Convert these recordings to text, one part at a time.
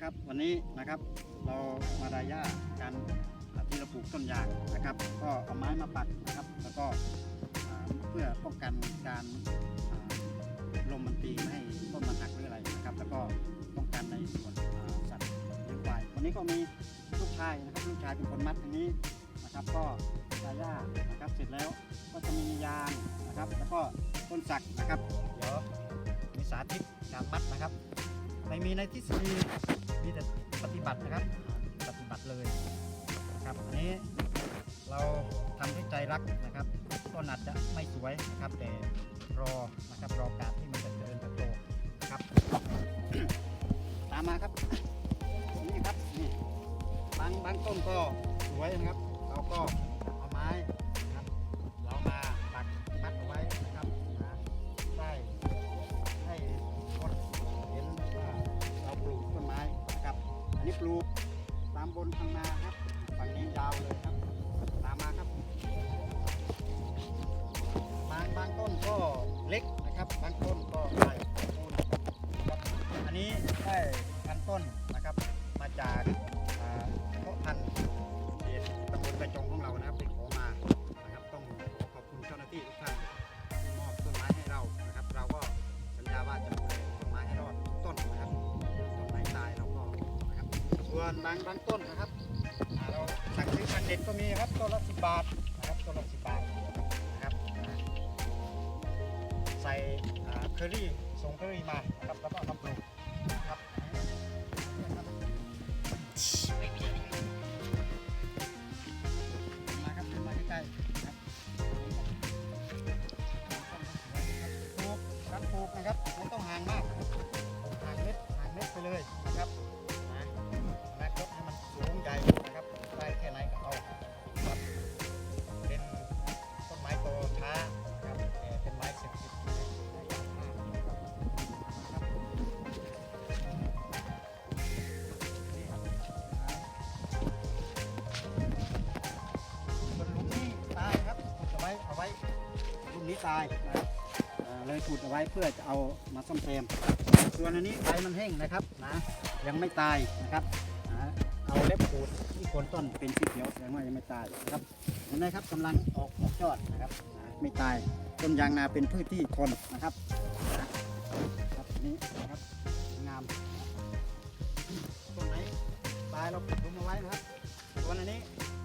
ครับ วันนี้นะครับเรามาดาย่าการอ่าที่เราปลูกต้นยางนะครับ ก็เอาไม้มาปักนะครับ แล้วก็เพื่อป้องกันการลมมันตีไม่ให้ต้นมันหักหรืออะไรนะครับ แล้วก็ป้องกันในส่วนสัตว์เลี้ยงควายวันนี้ก็มีลูกชายนะครับลูกชายเป็นคนมัดทางนี้นะครับ ก็ดาย่านะครับเสร็จแล้วก็จะมียางนะครับ แล้วก็ต้นสักนะครับ เดี๋ยวมีสาธิตการมัดนะครับไม่มีในทฤษฎี มีแต่ปฏิบัตินะครับ ปฏิบัติเลยนะครับอันนี้เราทำด้วยใจรักนะครับต้นอาจจะไม่สวยนะครับแต่รอนะครับรอกาสที่มันจะเจริญเติบโตนะครับ ตามมาครับนี่ครับนี่บางบางต้นก็สวยนะครับ เราก็ ที่ปลูกตามบนทางนาครับ ฝั่งนี้ยาวเลยครับ ตามมาครับ บางบางต้นก็เล็กนะครับ บางต้นก็ใหญ่ต้นครับอันนี้ได้พันต้นนะครับ มาจากเพาะพันธุ์เขต ส่วนบางบางต้นนะครับเราสั่งซื้อพันเด็ดก็มีครับต้นละสิบบาทนะครับต้นละสิบบาทนะครับใส่เคอรี่ส่งเคอรี่มานะครับแล้วก็เอามาปลูกนะครับมาครับมาใกล้ๆนะครับปลูกการปลูกนะครับไม่ต้องห่างมากห่างเม็ดห่างเม็ดไปเลยนะครับ ว้เอาไว้หลุมนี้ตายนะครับเลยขุดเอาไว้เพื่อจะเอามาซ่อมแซมส่วนอันนี้ใบมันแห้งนะครับนะยังไม่ตายนะครับเอาเล็บขูดที่โคนต้นเป็นสีเขียวแสดงว่ายังไม่ตายนะครับเห็นไหมครับกำลังออกออกยอดนะครับไม่ตายต้นยางนาเป็นพืชที่ทนนะครับครับนี้นะครับงามต้นไหนตายเราปลูกลงมาไว้นะครับส่วนอันนี้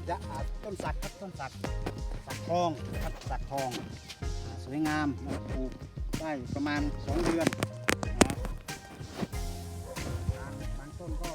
จะอาต้นสักครับต้นสัก ทองนะครับสักทองสวยงามปลูกได้ประมาณ 2 เดือนบางต้นก็